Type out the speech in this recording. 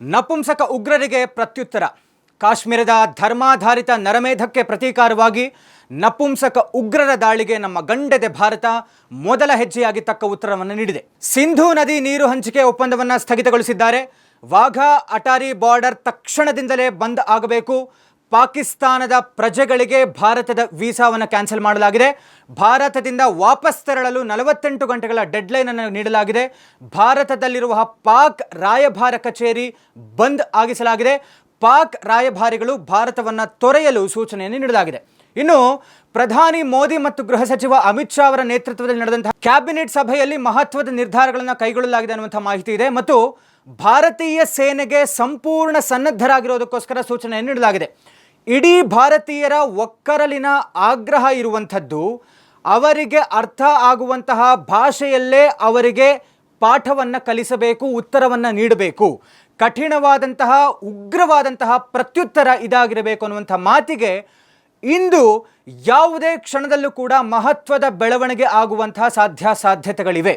ನಪುಂಸಕ ಉಗ್ರರಿಗೆ ಪ್ರತ್ಯುತ್ತರ. ಕಾಶ್ಮೀರದ ಧರ್ಮಾಧಾರಿತ ನರಮೇಧಕ್ಕೆ ಪ್ರತೀಕಾರವಾಗಿ ನಪುಂಸಕ ಉಗ್ರರ ದಾಳಿಗೆ ನಮ್ಮ ಗಂಡೆದೆ ಭಾರತ ಮೊದಲ ಹೆಜ್ಜೆಯಾಗಿ ತಕ್ಕ ಉತ್ತರವನ್ನು ನೀಡಿದೆ. ಸಿಂಧೂ ನದಿ ನೀರು ಹಂಚಿಕೆ ಒಪ್ಪಂದವನ್ನು ಸ್ಥಗಿತಗೊಳಿಸಿದ್ದಾರೆ. ವಾಘಾ ಅಟಾರಿ ಬಾರ್ಡರ್ ತಕ್ಷಣದಿಂದಲೇ ಬಂದ್ ಆಗಬೇಕು. ಪಾಕಿಸ್ತಾನದ ಪ್ರಜೆಗಳಿಗೆ ಭಾರತದ ವೀಸಾವನ್ನು ಕ್ಯಾನ್ಸಲ್ ಮಾಡಲಾಗಿದೆ. ಭಾರತದಿಂದ ವಾಪಸ್ ತೆರಳಲು ನಲವತ್ತೆಂಟು ಗಂಟೆಗಳ ಡೆಡ್ಲೈನ್ ಅನ್ನು ನೀಡಲಾಗಿದೆ. ಭಾರತದಲ್ಲಿರುವ ಪಾಕ್ ರಾಯಭಾರ ಕಚೇರಿ ಬಂದ್ ಆಗಿಸಲಾಗಿದೆ. ಪಾಕ್ ರಾಯಭಾರಿಗಳು ಭಾರತವನ್ನು ತೊರೆಯಲು ಸೂಚನೆಯನ್ನು ನೀಡಲಾಗಿದೆ. ಇನ್ನು ಪ್ರಧಾನಿ ಮೋದಿ ಮತ್ತು ಗೃಹ ಸಚಿವ ಅಮಿತ್ ಶಾ ಅವರ ನೇತೃತ್ವದಲ್ಲಿ ನಡೆದಂತಹ ಕ್ಯಾಬಿನೆಟ್ ಸಭೆಯಲ್ಲಿ ಮಹತ್ವದ ನಿರ್ಧಾರಗಳನ್ನು ಕೈಗೊಳ್ಳಲಾಗಿದೆ ಅನ್ನುವಂಥ ಮಾಹಿತಿ ಇದೆ ಮತ್ತು ಭಾರತೀಯ ಸೇನೆಗೆ ಸಂಪೂರ್ಣ ಸನ್ನದ್ಧರಾಗಿರೋದಕ್ಕೋಸ್ಕರ ಸೂಚನೆಯನ್ನು ನೀಡಲಾಗಿದೆ. ಇಡೀ ಭಾರತೀಯರ ಒಕ್ಕರಲಿನ ಆಗ್ರಹ ಇರುವಂಥದ್ದು ಅವರಿಗೆ ಅರ್ಥ ಆಗುವಂತಹ ಭಾಷೆಯಲ್ಲೇ ಅವರಿಗೆ ಪಾಠವನ್ನು ಕಲಿಸಬೇಕು, ಉತ್ತರವನ್ನು ನೀಡಬೇಕು. ಕಠಿಣವಾದಂತಹ, ಉಗ್ರವಾದಂತಹ ಪ್ರತ್ಯುತ್ತರ ಇದಾಗಿರಬೇಕು ಅನ್ನುವಂಥ ಮಾತಿಗೆ ಇಂದು ಯಾವುದೇ ಕ್ಷಣದಲ್ಲೂ ಕೂಡ ಮಹತ್ವದ ಬೆಳವಣಿಗೆ ಆಗುವಂತಹ ಸಾಧ್ಯಾಸಾಧ್ಯತೆಗಳಿವೆ